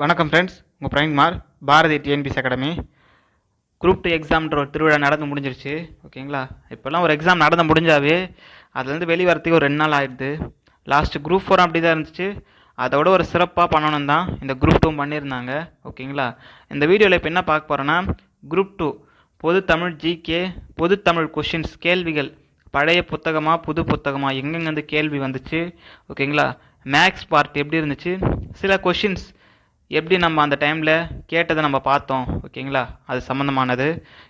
வணக்கம் ஃப்ரெண்ட்ஸ் உங்கள் Praveenkumar Bharathi TNPS academy group two எக்ஸாம்ன்ற ஒரு திருவிழா நடந்து முடிஞ்சிருச்சு. ஓகேங்களா? இப்போல்லாம் ஒரு எக்ஸாம் நடந்து முடிஞ்சாவே அதுலேருந்து வெளியே வரத்துக்கு ஒரு ரெண்டு நாள் ஆயிடுது. லாஸ்ட் குரூப் ஃபோர் அப்படி தான் இருந்துச்சு. அதோட ஒரு சிறப்பாக பண்ணணும் தான் இந்த குரூப் டூ பண்ணியிருந்தாங்க. ஓகேங்களா? இந்த வீடியோவில் இப்போ என்ன பார்க்க போகிறேன்னா குரூப் டூ பொது தமிழ் ஜிகே பொது தமிழ் கொஷின்ஸ் கேள்விகள் பழைய புத்தகமாக புது புத்தகமாக எங்கெங்கேருந்து கேள்வி வந்துச்சு? ஓகேங்களா? மேக்ஸ் பார்ட் எப்படி இருந்துச்சு? சில கொஷின்ஸ் எப்படி நம்ம அந்த டைமில் கேட்டதை நம்ம பார்த்தோம் ஓகேங்களா அது சம்மந்தமானது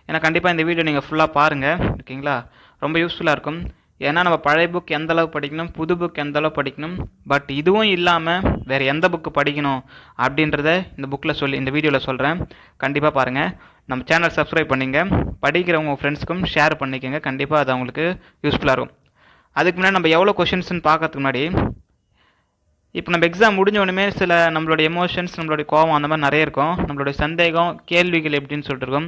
ஏன்னா கண்டிப்பாக இந்த வீடியோ நீங்கள் ஃபுல்லாக பாருங்கள் ஓகேங்களா ரொம்ப யூஸ்ஃபுல்லாக இருக்கும். ஏன்னா நம்ம பழைய புக் எந்த அளவு படிக்கணும் புது புக் எந்த அளவு படிக்கணும் பட் இதுவும் இல்லாமல் வேறு எந்த புக்கு படிக்கணும் அப்படின்றத இந்த புக்கில் சொல்லி இந்த வீடியோவில் சொல்கிறேன் கண்டிப்பாக பாருங்கள் நம்ம சேனல் சப்ஸ்கிரைப் பண்ணிங்க. படிக்கிறவங்க ஃப்ரெண்ட்ஸ்க்கும் ஷேர் பண்ணிக்கோங்க. கண்டிப்பாக அது அவங்களுக்கு யூஸ்ஃபுல்லாக இருக்கும். அதுக்கு முன்னாடி நம்ம எவ்வளோ கொஷின்ஸ்னு பார்க்கறதுக்கு முன்னாடி இப்போ நம்ம எக்ஸாம் முடிஞ்ச உடனே சில நம்மளுடைய எமோஷன்ஸ் நம்மளுடைய கோவம் அந்த மாதிரி நிறைய இருக்கும். நம்மளுடைய சந்தேகம் கேள்விகள் எப்படின்னு சொல்லிட்டு இருக்கும்.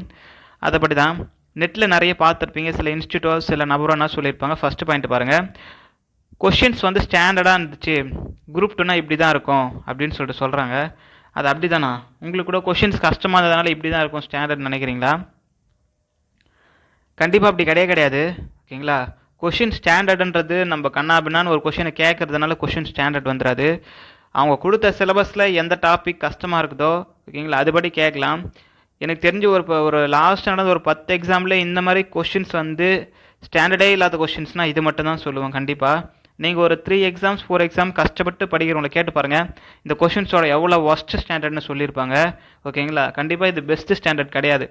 அதைப்படி தான் நெட்டில் நிறைய பார்த்துருப்பீங்க. சில இன்ஸ்டியூட்டோ சில நபரோ என்ன சொல்லியிருப்பாங்க. ஃபஸ்ட்டு பாயிண்ட் பாருங்கள் கொஷின்ஸ் வந்து ஸ்டாண்டர்டாக இருந்துச்சு. குரூப் டூனா இப்படி தான் இருக்கும் அப்படின்னு சொல்லிட்டு சொல்கிறாங்க அது அப்படி தானா உங்களுக்கு கூட கொஷின்ஸ் கஷ்டமாக இருந்ததுனால இப்படி தான் இருக்கும் ஸ்டாண்டர்ட் நினைக்கிறீங்களா? கண்டிப்பாக அப்படி கிடையாது கிடையாது. ஓகேங்களா? கொஷின் ஸ்டாண்டர்டுன்றது நம்ம கண்ணாபின்னான்னு ஒரு கொஷினை கேட்கறதுனால கொஷின் ஸ்டாண்டர்ட் வந்துடாது அவங்க கொடுத்த சிலபஸில் எந்த டாபிக் கஷ்டமாக இருக்குதோ ஓகேங்களா? அதுபடி கேட்கலாம் எனக்கு தெரிஞ்சு ஒரு இப்போ ஒரு லாஸ்ட் நடந்த ஒரு பத்து எக்ஸாமில் இந்த மாதிரி கொஷின்ஸ் வந்து ஸ்டாண்டர்டே இல்லாத கொஷின்ஸ்னால் இது மட்டும் தான் சொல்லுவேன் கண்டிப்பாக நீங்கள் ஒரு த்ரீ எக்ஸாம்ஸ் ஃபோர் எக்ஸாம் கஷ்டப்பட்டு படிக்கிறவங்கள கேட்டு பாருங்கள் இந்த கொஷின்ஸோட எவ்வளோ ஒஸ்ட் ஸ்டாண்டர்ட்னு சொல்லியிருப்பாங்க ஓகேங்களா? கண்டிப்பாக இது பெஸ்ட்டு ஸ்டாண்டர்ட் கிடையாது.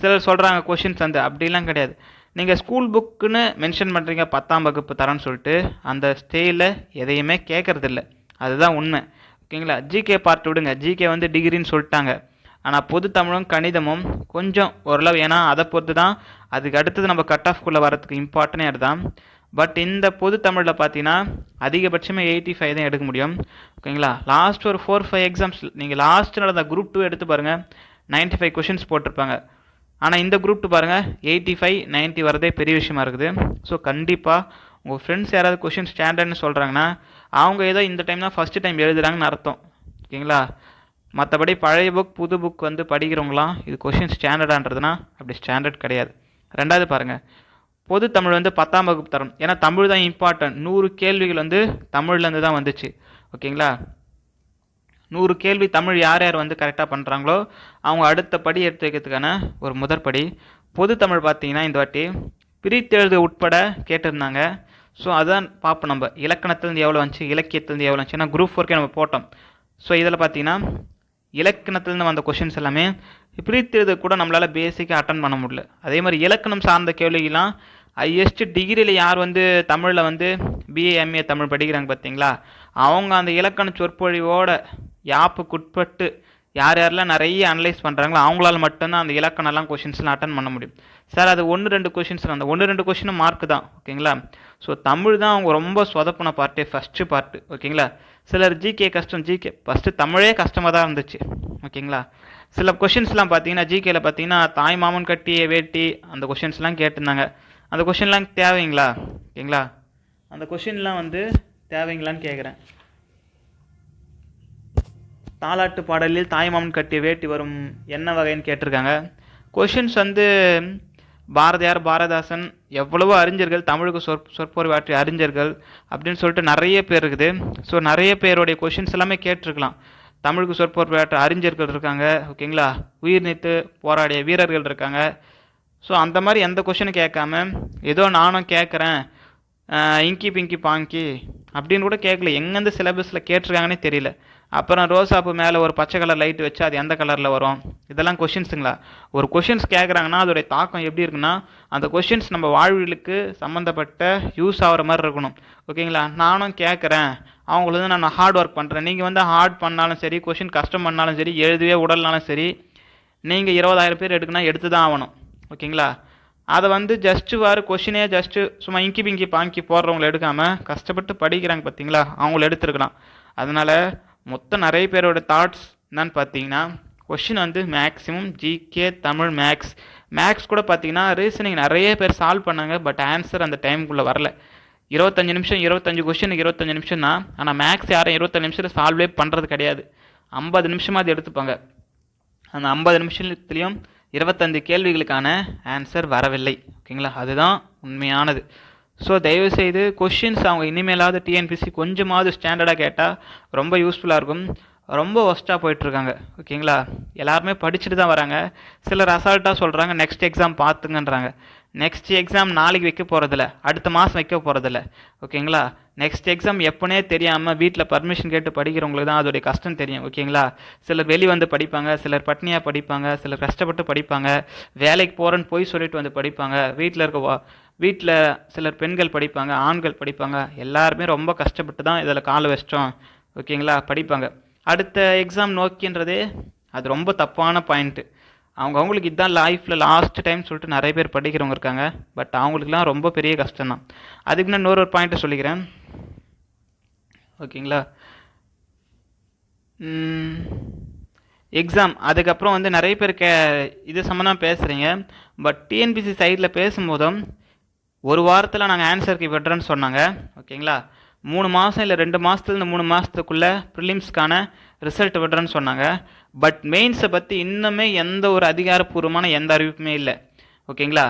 சிலர் சொல்கிறாங்க கொஷின்ஸ் வந்து அப்படிலாம் கிடையாது. நீங்கள் ஸ்கூல் புக்குன்னு மென்ஷன் பண்ணுறீங்க பத்தாம் வகுப்பு தரேன்னு சொல்லிட்டு அந்த ஸ்டேயில் எதையுமே கேட்குறதில்ல அதுதான் உண்மை. ஓகேங்களா ஜிகே பார்ட் விடுங்க. ஜிகே வந்து டிகிரின்னு சொல்லிட்டாங்க. ஆனால் பொது தமிழும் கணிதமும் கொஞ்சம் ஓரளவு ஏன்னா அதை பொறுத்து தான் அதுக்கு அடுத்தது நம்ம கட் ஆஃப்குள்ளே வரதுக்கு இம்பார்ட்டனே அதுதான். பட் இந்த பொது தமிழில் பார்த்தீங்கன்னா அதிகபட்சமே எயிட்டி ஃபைவ் தான் எடுக்க முடியும். ஓகேங்களா லாஸ்ட் ஒரு ஃபோர் ஃபைவ் எக்ஸாம்ஸ் நீங்கள் லாஸ்ட் நடந்த குரூப் டூ எடுத்து பாருங்கள் நைன்ட்டி ஃபைவ் கொஷின்ஸ் போட்டிருப்பாங்க. ஆனால் இந்த குரூப் டூ பாருங்கள் எயிட்டி ஃபைவ் நைன்ட்டி வரதே பெரிய விஷயமா இருக்குது. ஸோ கண்டிப்பாக உங்கள் ஃப்ரெண்ட்ஸ் யாராவது கொஷின் ஸ்டாண்டர்ட்னு சொல்கிறாங்கன்னா அவங்க ஏதோ இந்த டைம் தான் ஃபஸ்ட்டு டைம் எழுதுறாங்கன்னு அர்த்தம். ஓகேங்களா? மற்றபடி பழைய புக் புது புக் வந்து படிக்கிறவங்களாம் இது கொஷின் ஸ்டாண்டர்டான்றதுனா அப்படி ஸ்டாண்டர்ட் கிடையாது. ரெண்டாவது பாருங்கள் பொது தமிழ் வந்து பத்தாம் வகுப்பு தரம். ஏன்னா தமிழ் தான் இம்பார்ட்டன்ட் நூறு கேள்விகள் வந்து தமிழ்லேருந்து தான் வந்துச்சு. ஓகேங்களா? நூறு கேள்வி தமிழ் யார் யார் வந்து கரெக்டாக பண்ணுறாங்களோ அவங்க அடுத்த படி எடுத்து வைக்கிறதுக்கான ஒரு முதற்படி பொது தமிழ் பார்த்தீங்கன்னா இந்த வாட்டி பிரித்தெழுது உட்பட கேட்டிருந்தாங்க. ஸோ அதான் பார்ப்போம் நம்ம. இலக்கணத்துலேருந்து எவ்வளோ வந்துச்சு? இலக்கியத்துலேருந்து எவ்வளோ வந்துச்சு? ஏன்னா குரூப் ஒர்க்கே நம்ம போட்டோம். ஸோ இதில் பார்த்தீங்கன்னா இலக்கணத்துலேருந்து வந்த கொஷின்ஸ் எல்லாமே பிரித்தெழுது கூட நம்மளால் பேசிக்காக அட்டன் பண்ண முடியல. அதே மாதிரி இலக்கணம் சார்ந்த கேள்விகள்லாம் ஹையஸ்ட் டிகிரியில் யார் வந்து தமிழில் வந்து பிஏ எம்ஏ தமிழ் படிக்கிறாங்க பார்த்தீங்களா? அவங்க அந்த இலக்கண சொற்பொழிவோட யாப்புக்குட்பட்டு யார் யாரெல்லாம் நிறைய அனலைஸ் பண்ணுறாங்களோ அவங்களால மட்டும்தான் அந்த இலக்கணம்லாம் கொஷின்ஸ்லாம் அட்டன் பண்ண முடியும். சார் அது ஒன்று ரெண்டு கொஷின்ஸ் அந்த ஒன்று ரெண்டு கொஷினும் மார்க் தான். ஓகேங்களா ஸோ தமிழ் தான் அவங்க ரொம்ப சொதப்பின பார்ட்டே ஃபஸ்ட்டு பார்ட்டு ஓகேங்களா சிலர் ஜிகே கஷ்டம். ஜிகே ஃபஸ்ட்டு தமிழே கஷ்டமாக தான் இருந்துச்சு. ஓகேங்களா சில கொஷின்ஸ்லாம் பார்த்தீங்கன்னா ஜிகேயில் பார்த்தீங்கன்னா தாய் மாமன் கட்டிய வேட்டி அந்த கொஷின்ஸ்லாம் கேட்டிருந்தாங்க. அந்த கொஷின்லாம் தேவைங்களா? ஓகேங்களா அந்த கொஷின்லாம் வந்து தேவைங்களான்னு கேட்குறேன் தாலாட்டு பாடலில் தாய்மாமன் கட்டிய வேட்டி வரும் என்ன வகைன்னு கேட்டிருக்காங்க. கொஷின்ஸ் வந்து பாரதியார் பாரதாசன் எவ்வளவோ அறிஞர்கள் தமிழுக்கு சொற் சொற்பொழிவாற்றிய அறிஞர்கள் அப்படின்னு சொல்லிட்டு நிறைய பேர் இருக்குது. ஸோ நிறைய பேருடைய கொஷின்ஸ் எல்லாமே கேட்டிருக்கலாம். தமிழுக்கு சொற்பொழிவாற்ற அறிஞர்கள் இருக்காங்க ஓகேங்களா உயிர் நீத்து போராடிய வீரர்கள் இருக்காங்க. ஸோ அந்த மாதிரி எந்த கொஷினும் கேட்காம ஏதோ நானும் கேட்குறேன் இங்கி பிங்கி பாங்கி அப்படின்னு கூட கேட்கல. எங்கேருந்து சிலபஸில் கேட்டிருக்காங்கன்னே தெரியல. அப்புறம் ரோசாப்பு மேலே ஒரு பச்சை கலர் லைட் வச்சு அது எந்த கலரில் வரும்? இதெல்லாம் கொஷின்ஸுங்களா ஒரு கொஷின்ஸ் கேட்குறாங்கன்னா அதோடைய தாக்கம் எப்படி இருக்குன்னா அந்த கொஷின்ஸ் நம்ம வாழ்விலுக்கு சம்மந்தப்பட்ட யூஸ் ஆகிற மாதிரி இருக்கணும். ஓகேங்களா? நானும் கேட்குறேன் அவங்களுக்கு வந்து நான் ஹார்ட் ஒர்க் பண்ணுறேன் நீங்கள் வந்து ஹார்ட் பண்ணாலும் சரி கொஷின் கஷ்டம் பண்ணாலும் சரி எழுதவே உடல்னாலும் சரி நீங்கள் இருபதாயிரம் பேர் எடுக்குன்னா எடுத்து தான் ஆகணும். ஓகேங்களா? அதை வந்து ஜஸ்ட்டு வார் கொஷினே ஜஸ்ட்டு சும்மா இங்கி பிங்கி பாங்கி போடுறவங்களை எடுக்காமல் கஷ்டப்பட்டு படிக்கிறாங்க பார்த்தீங்களா அவங்கள எடுத்துருக்கலாம். அதனால் மொத்தம் நிறைய பேரோட தாட்ஸ் என்னன்னு பார்த்தீங்கன்னா கொஷின் வந்து maximum GK Tamil maths maths கூட பார்த்தீங்கன்னா ரீசனிங் நிறைய பேர் சால்வ் பண்ணாங்க பட் ஆன்சர் அந்த டைமுக்குள்ளே வரல. இருபத்தஞ்சு நிமிஷம் இருபத்தஞ்சு கொஷின் இருபத்தஞ்சு நிமிஷம் தான். ஆனால் மேக்ஸ் யாரும் இருபத்தஞ்சு நிமிஷத்தில் சால்வே பண்ணுறது கிடையாது. ஐம்பது நிமிஷமாவது எடுத்துப்பாங்க. அந்த ஐம்பது நிமிஷத்துலேயும் இருபத்தஞ்சு கேள்விகளுக்கான ஆன்சர் வரவில்லை. ஓகேங்களா? அதுதான் உண்மையானது. ஸோ தயவுசெய்து கொஷின்ஸ் அவங்க இனிமேலாவது டிஎன்பிசி கொஞ்சமாவது ஸ்டாண்டர்டாக கேட்டால் ரொம்ப யூஸ்ஃபுல்லாக இருக்கும். ரொம்ப ஒஸ்ட்டாக போயிட்டுருக்காங்க. ஓகேங்களா? எல்லாருமே படிச்சுட்டு தான் வராங்க. சிலர் அசால்ட்டாக சொல்கிறாங்க நெக்ஸ்ட் எக்ஸாம் பார்த்துங்கன்றாங்க. நெக்ஸ்ட் எக்ஸாம் நாளைக்கு வைக்க போகிறதில்ல அடுத்த மாதம் வைக்க போகிறதில்ல ஓகேங்களா? நெக்ஸ்ட் எக்ஸாம் எப்போனே தெரியாமல் வீட்டில் பர்மிஷன் கேட்டு படிக்கிறவங்களுக்கு தான் அதோடைய கஷ்டம் தெரியும். ஓகேங்களா? சிலர் வெளி வந்து படிப்பாங்க. சிலர் பட்னியாக படிப்பாங்க. சிலர் கஷ்டப்பட்டு படிப்பாங்க. வேலைக்கு போகிறேன்னு போய் சொல்லிட்டு வந்து படிப்பாங்க. வீட்டில் இருக்க வீட்டில் சிலர் பெண்கள் படிப்பாங்க ஆண்கள் படிப்பாங்க. எல்லாருமே ரொம்ப கஷ்டப்பட்டு தான் இதில் காலை வச்சிட்டோம். ஓகேங்களா? படிப்பாங்க. அடுத்த எக்ஸாம் நோக்கின்றதே அது ரொம்ப தப்பான பாயிண்ட்டு அவங்க அவங்களுக்கு இதுதான் லைஃப்பில் லாஸ்ட் டைம் சொல்லிட்டு நிறைய பேர் படிக்கிறவங்க இருக்காங்க. பட் அவங்களுக்குலாம் ரொம்ப பெரிய கஷ்டம் தான் அதுக்கு நான் இன்னொரு ஒரு பாயிண்ட்டை சொல்லிக்கிறேன். ஓகேங்களா? எக்ஸாம் அதுக்கப்புறம் வந்து நிறைய பேர் கே இது சம்மந்தமாக பேசுகிறீங்க பட் டிஎன்பிசி சைடில் பேசும்போதும் ஒரு வாரத்தில் நாங்கள் ஆன்சருக்கு விடுறோன்னு சொன்னாங்க. ஓகேங்களா? மூணு மாதம் இல்லை ரெண்டு மாதத்துலேருந்து மூணு மாதத்துக்குள்ளே ப்ரிலிம்ஸ்க்கான ரிசல்ட் விடுறேன்னு சொன்னாங்க. பட் மெயின்ஸை பற்றி இன்னுமே எந்த ஒரு அதிகாரப்பூர்வமான எந்த அறிவிப்புமே இல்லை. ஓகேங்களா?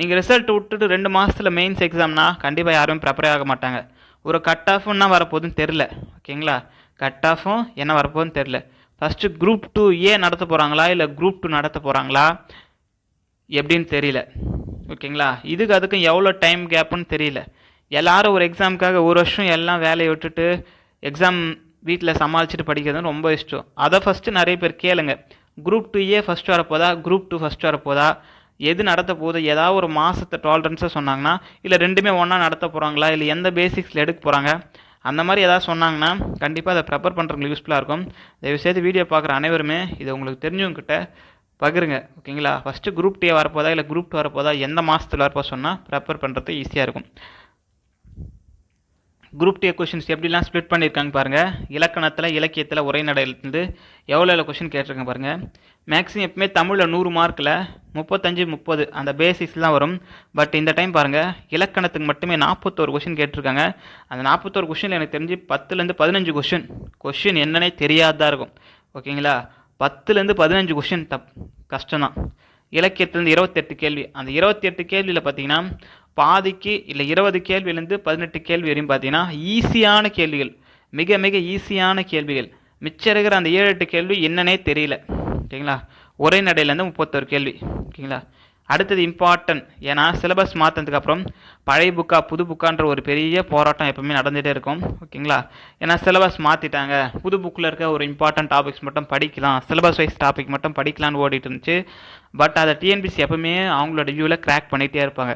நீங்கள் ரிசல்ட் விட்டுட்டு ரெண்டு மாதத்தில் மெயின்ஸ் எக்ஸாம்னா கண்டிப்பாக யாரும் ப்ரிப்பேர் ஆக மாட்டாங்க. ஒரு கட் ஆஃப்னா வரப்போகுதுன்னு தெரில ஓகேங்களா? கட் ஆஃபும் என்ன வரப்போகுதுன்னு தெரில ஃபஸ்ட்டு குரூப் டூ ஏ நடத்த போகிறாங்களா இல்லை குரூப் டூ நடத்த போகிறாங்களா எப்படின்னு தெரியல. ஓகேங்களா? இதுக்கு அதுக்கும் எவ்வளோ டைம் கேப்புன்னு தெரியல. எல்லாரும் ஒரு எக்ஸாமுக்காக ஒரு வருஷம் எல்லாம் வேலையை விட்டுட்டு எக்ஸாம் வீட்டில் சமாளிச்சுட்டு படிக்கிறது ரொம்ப இஷ்டம். அதை ஃபஸ்ட்டு நிறைய பேர் கேளுங்க. குரூப் டூ ஏ ஃபஸ்ட் வரப்போதா? குரூப் டூ ஃபஸ்ட் வரப்போதா? எது நடத்த போகுது? ஏதாவது ஒரு மாதத்தை டாலரன்ஸாக சொன்னாங்கன்னா இல்லை ரெண்டுமே ஒன்றா நடத்த போகிறாங்களா இல்லை எந்த பேசிக்ஸில் எடுக்க போகிறாங்க அந்த மாதிரி எதாவது சொன்னாங்கன்னா கண்டிப்பாக அதை ப்ரிப்பேர் பண்ணுறவங்களுக்கு யூஸ்ஃபுல்லாக இருக்கும். தயவுசெய்து வீடியோ பார்க்குற அனைவருமே இது உங்களுக்கு தெரிஞ்சவங்ககிட்ட பகிருங்க ஓகேங்களா? ஃபஸ்ட்டு குரூப் டே வரப்போதா இல்லை குரூப் டூ வரப்போதா? எந்த மாதத்தில் வரப்போ சொன்னால் ப்ரிப்பேர் பண்ணுறது ஈஸியாக இருக்கும். குரூப் டே கொஷின்ஸ் எப்படிலாம் ஸ்ப்ளிட் பண்ணியிருக்காங்க பாருங்கள் இலக்கணத்தில் இலக்கியத்தில் உரைநடையிலேருந்து எவ்வளோ எவ்வளோ கொஷின் கேட்டிருக்காங்க பாருங்கள் மேக்ஸிமம் எப்பவுமே தமிழில் நூறு மார்க்கில் முப்பத்தஞ்சு முப்பது அந்த பேசிக்ஸ் தான் வரும். பட் இந்த டைம் பாருங்கள் இலக்கணத்துக்கு மட்டுமே நாற்பத்தோரு கொஷின் கேட்டிருக்காங்க. அந்த நாற்பத்தோரு கொஷினில் எனக்கு தெரிஞ்சு பத்துலேருந்து பதினஞ்சு கொஷின் கொஷின் என்னன்னே தெரியாததாக இருக்கும். ஓகேங்களா? பத்துலேருந்து பதினஞ்சு கொஷின் தப் கஷ்டம் தான் இலக்கியத்துலேருந்து இருபத்தெட்டு கேள்வி. அந்த இருபத்தெட்டு கேள்வியில் பார்த்தீங்கன்னா பாதிக்கு இல்லை இருபது கேள்வியிலேருந்து பதினெட்டு கேள்வி வரையும் பார்த்தீங்கன்னா ஈஸியான கேள்விகள். மிக மிக ஈஸியான கேள்விகள். மிச்சம் இருக்கிற அந்த ஏழு எட்டு கேள்வி என்னன்னே தெரியல. ஓகேங்களா? ஒரே நடையிலேருந்து முப்பத்தொரு கேள்வி. ஓகேங்களா? அடுத்தது இம்பார்ட்டன்ட் ஏன்னா சிலபஸ் மாற்றினதுக்கப்புறம் பழைய புக்கா புது புக்கான்ற ஒரு பெரிய போராட்டம் எப்பவுமே நடந்துகிட்டே இருக்கும். ஓகேங்களா? ஏன்னா சிலபஸ் மாற்றிட்டாங்க புது புக்கில் இருக்க ஒரு இம்பார்ட்டன்ட் டாபிக்ஸ் மட்டும் படிக்கலாம். சிலபஸ் வைஸ் டாபிக் மட்டும் படிக்கலான்னு ஓடிட்டு இருந்துச்சு. பட் அதை டிஎன்பிசி எப்பவுமே அவங்களோட வியூவில் கிராக் பண்ணிகிட்டே இருப்பாங்க.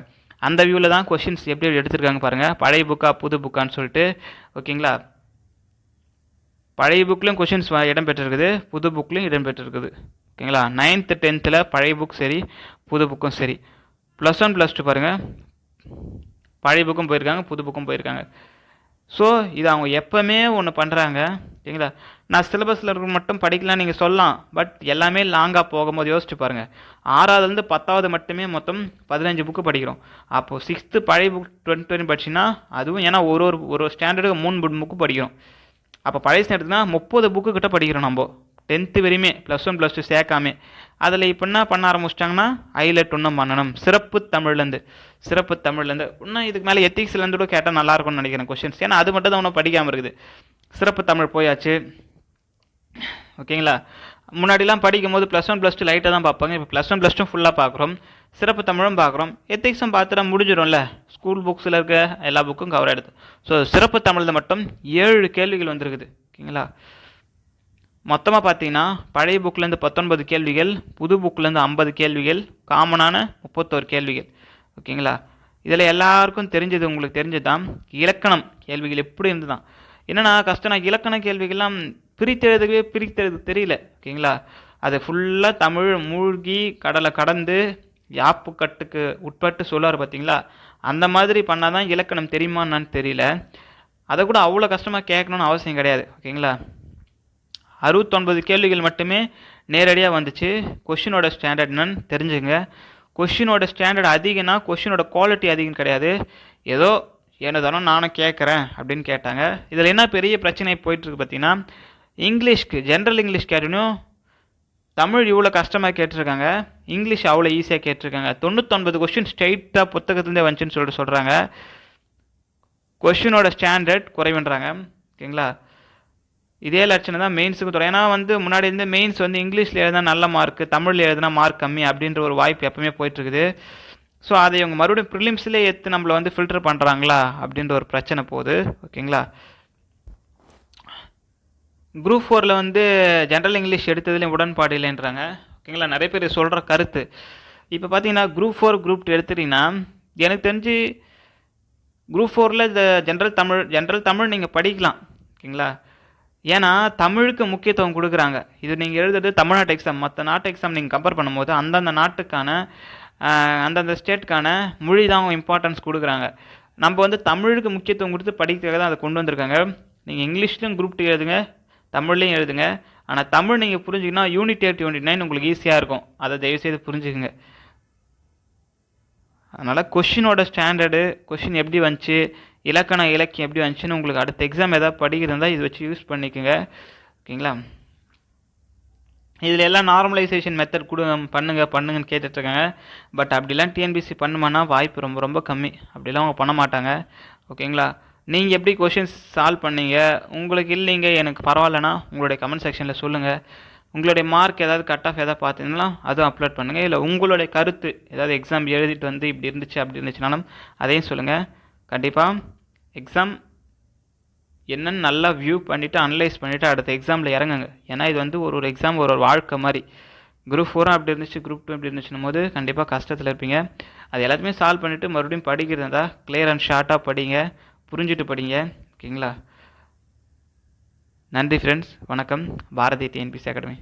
அந்த வியூவில் தான் கொஷின்ஸ் எப்படி எப்படி எடுத்திருக்காங்க பாருங்கள் பழைய புக்கா புது புக்கான்னு சொல்லிட்டு ஓகேங்களா? பழைய புக்லேயும் கொஷின்ஸ் இடம் பெற்றிருக்குது புது புக்லேயும் இடம் பெற்றிருக்குது ஓகேங்களா? நைன்த்து டென்த்தில் பழைய புக் சரி புது புக்கும் சரி. ப்ளஸ் ஒன் ப்ளஸ் டூ பாருங்கள் பழைய புக்கும் போயிருக்காங்க புது புக்கும் போயிருக்காங்க. ஸோ இது அவங்க எப்போவுமே ஒன்று பண்ணுறாங்க ஓகேங்களா? நான் சிலபஸில் இருக்க மட்டும் படிக்கலாம் நீங்கள் சொல்லலாம் பட் எல்லாமே லாங்காக போகும்போது யோசிச்சு பாருங்கள் ஆறாவதுலேருந்து பத்தாவது மட்டுமே மொத்தம் பதினஞ்சு புக்கு படிக்கிறோம். அப்போது சிக்ஸ்த்து பழைய புக் டுவெண்ட்டி டுவெண்ட்டி படிச்சுன்னா அதுவும் ஏன்னா ஒரு ஒரு ஒரு ஸ்டாண்டர்டுக்கு மூணு புக்கு படிக்கிறோம். அப்போ பழைய ஸ்டாண்டர்ட்னா முப்பது புக்கு கிட்ட படிக்கிறோம் நம்ம. டென்த்து வரையுமே ப்ளஸ் ஒன் ப்ளஸ் டூ சேர்க்காமே. அதில் இப்போ என்ன பண்ண ஆரம்பிச்சிட்டாங்கன்னா ஹைலைட் ஒன்றும் பண்ணணும். சிறப்பு தமிழ்லேருந்து சிறப்பு தமிழ்லேருந்து இன்னும் இதுக்கு மேலே எத்திக்ஸ்லேருந்து கூட கேட்டால் நல்லாயிருக்கும்னு நினைக்கிறேன் கொஷின்ஸ் ஏன்னா அது மட்டும் தான் ஒன்றும் படிக்காமல் இருக்குது. சிறப்பு தமிழ் போயாச்சு. ஓகேங்களா? முன்னாடிலாம் படிக்கும்போது ப்ளஸ் ஒன் ப்ளஸ் டூ லைட்டாக தான் பார்ப்பாங்க. இப்போ ப்ளஸ் ஒன் ப்ளஸ் டூ ஃபுல்லாக பார்க்குறோம். சிறப்பு தமிழும் பார்க்குறோம். எத்திக்ஸும் பார்த்துட்டா முடிஞ்சிடும்ல. ஸ்கூல் புக்ஸில் இருக்க எல்லா புக்கும் கவர் ஆகிடுது ஸோ சிறப்பு தமிழில் மட்டும் ஏழு கேள்விகள் வந்திருக்குது. ஓகேங்களா? மொத்தமாக பார்த்தீங்கன்னா பழைய புக்லேருந்து பத்தொன்பது கேள்விகள் புது புக்லேருந்து ஐம்பது கேள்விகள் காமனான முப்பத்தோரு கேள்விகள். ஓகேங்களா? இதில் எல்லாருக்கும் தெரிஞ்சது உங்களுக்கு தெரிஞ்சது தான் இலக்கணம் கேள்விகள் எப்படி இருந்து தான் என்னென்னா கஷ்டம்னா இலக்கண கேள்விகள்லாம் பிரித்தெழுதுக்கவே பிரித்தெழுது தெரியல ஓகேங்களா? அது ஃபுல்லாக தமிழ் மூழ்கி கடலை கடந்து யாப்பு கட்டுக்கு உட்பட்டு சொல்லுவார் பார்த்தீங்களா அந்த மாதிரி பண்ணால் தான் இலக்கணம் தெரியுமான்னு தெரியல. அதை கூட அவ்வளோ கஷ்டமாக கேட்கணுன்னு அவசியம் கிடையாது ஓகேங்களா? அறுபத்தொன்பது கேள்விகள் மட்டுமே நேரடியாக வந்துச்சு. கொஷினோட ஸ்டாண்டர்ட் என்னன்னு தெரிஞ்சுங்க கொஷினோட ஸ்டாண்டர்ட் அதிகம்னா கொஷினோட குவாலிட்டி அதிகம் கிடையாது. ஏதோ ஏனோ நானும் கேட்குறேன் அப்படின்னு கேட்டாங்க. இதில் என்ன பெரிய பிரச்சனை போயிட்டுருக்கு பார்த்தீங்கன்னா இங்கிலீஷ்க்கு ஜென்ரல் இங்கிலீஷ் கேட்டனும் தமிழ் இவ்வளோ கஷ்டமாக கேட்டிருக்காங்க. இங்கிலீஷ் அவ்வளோ ஈஸியாக கேட்டிருக்காங்க. தொண்ணூத்தொன்பது கொஸ்டின் ஸ்ட்ரைட்டாக புத்தகத்துலேருந்தே வந்துச்சுன்னு சொல்லிட்டு சொல்கிறாங்க கொஷினோட ஸ்டாண்டர்ட் குறைவுன்றாங்க. ஓகேங்களா? இதே லட்சணம் தான் மெயின்ஸுக்கு தொடரும். ஏன்னா வந்து முன்னாடி இருந்து மெயின்ஸ் வந்து இங்கிலீஷில் எழுதினா நல்ல மார்க் தமிழில் எழுதினா மார்க் கம்மி அப்படின்ற ஒரு வாய்ப்பு எப்பவுமே போயிட்டுருக்குது. ஸோ அதை இவங்க மறுபடியும் ப்ரிலிம்ஸ்லேயே எடுத்து நம்மளை வந்து ஃபில்டர் பண்ணுறாங்களா அப்படின்ற ஒரு பிரச்சனை போகுது. ஓகேங்களா குரூப் ஃபோரில் வந்து ஜென்ரல் இங்கிலீஷ் எடுத்ததுலேயும் உடன்பாடு இல்லைன்றாங்க. ஓகேங்களா நிறைய பேர் சொல்கிற கருத்து. இப்போ பார்த்தீங்கன்னா குரூப் ஃபோர் குரூப் டூ எடுத்துட்டிங்கன்னா எனக்கு தெரிஞ்சு குரூப் ஃபோரில் இந்த ஜென்ரல் தமிழ் ஜென்ரல் தமிழ் நீங்கள் படிக்கலாம். ஓகேங்களா ஏன்னா தமிழுக்கு முக்கியத்துவம் கொடுக்குறாங்க. இது நீங்கள் எழுதுறது தமிழ்நாட்டு எக்ஸாம் மற்ற நாட்டு எக்ஸாம் நீங்கள் கம்பேர் பண்ணும்போது அந்தந்த நாட்டுக்கான அந்தந்த ஸ்டேட்டுக்கான மொழி தான் இம்பார்ட்டன்ஸ் கொடுக்குறாங்க. நம்ம வந்து தமிழுக்கு முக்கியத்துவம் கொடுத்து படிக்கிறதுக்காக தான் அதை கொண்டு வந்திருக்காங்க. நீங்கள் இங்கிலீஷ்லையும் குரூப் டூ எழுதுங்க தமிழ்லையும் எழுதுங்க. ஆனால் தமிழ் நீங்கள் புரிஞ்சுக்கினா யூனிட் எயிட் யூனிட் நைன் உங்களுக்கு ஈஸியாக இருக்கும். அதை தயவுசெய்து புரிஞ்சுக்குங்க. அதனால் கொஷினோட ஸ்டாண்டர்டு கொஷின் எப்படி வந்துச்சு இலக்கண இலக்கியம் எப்படி வந்துச்சுன்னு உங்களுக்கு அடுத்த எக்ஸாம் ஏதாவது படிக்கிறதா இது வச்சு யூஸ் பண்ணிக்கோங்க. ஓகேங்களா? இதில் எல்லாம் நார்மலைசேஷன் மெத்தட் கொடு பண்ணுங்க பண்ணுங்கன்னு கேட்டுட்ருக்காங்க பட் அப்படிலாம் டிஎன்பிசி பண்ணுமானா வாய்ப்பு ரொம்ப ரொம்ப கம்மி. அப்படிலாம் அவங்க பண்ண மாட்டாங்க. ஓகேங்களா? நீங்கள் எப்படி கொஷின்ஸ் சால்வ் பண்ணீங்க? உங்களுக்கு இல்லைங்க எனக்கு பரவாயில்லனா உங்களுடைய கமெண்ட் செக்ஷனில் சொல்லுங்கள் உங்களுடைய மார்க் ஏதாவது கட் ஆஃப் எதாவது பார்த்தீங்கன்னா அதுவும் அப்லோட் பண்ணுங்கள் இல்லை உங்களுடைய கருத்து ஏதாவது எக்ஸாம் எழுதிட்டு வந்து இப்படி இருந்துச்சு அப்படி இருந்துச்சுனாலும் அதையும் சொல்லுங்கள் கண்டிப்பாக எக்ஸாம் என்னன்னு நல்லா வியூ பண்ணிவிட்டு அனலைஸ் பண்ணிவிட்டு அடுத்த எக்ஸாமில் இறங்குங்க. ஏன்னா இது வந்து ஒரு ஒரு எக்ஸாம் ஒரு ஒரு வாழ்க்கை மாதிரி. குரூப் ஃபோரும் அப்படி இருந்துச்சு குரூப் டூ இப்படி இருந்துச்சுன்னும் போது கண்டிப்பாக கஷ்டத்தில் இருப்பீங்க. அது எல்லாத்தையுமே சால்வ் பண்ணிவிட்டு மறுபடியும் படிக்கிறது இருந்தால் கிளியர் அண்ட் ஷார்ட்டாக படிங்க. புரிஞ்சுட்டு படிங்க. ஓகேங்களா நன்றி ஃப்ரெண்ட்ஸ் வணக்கம். Bharathi TNPSC academy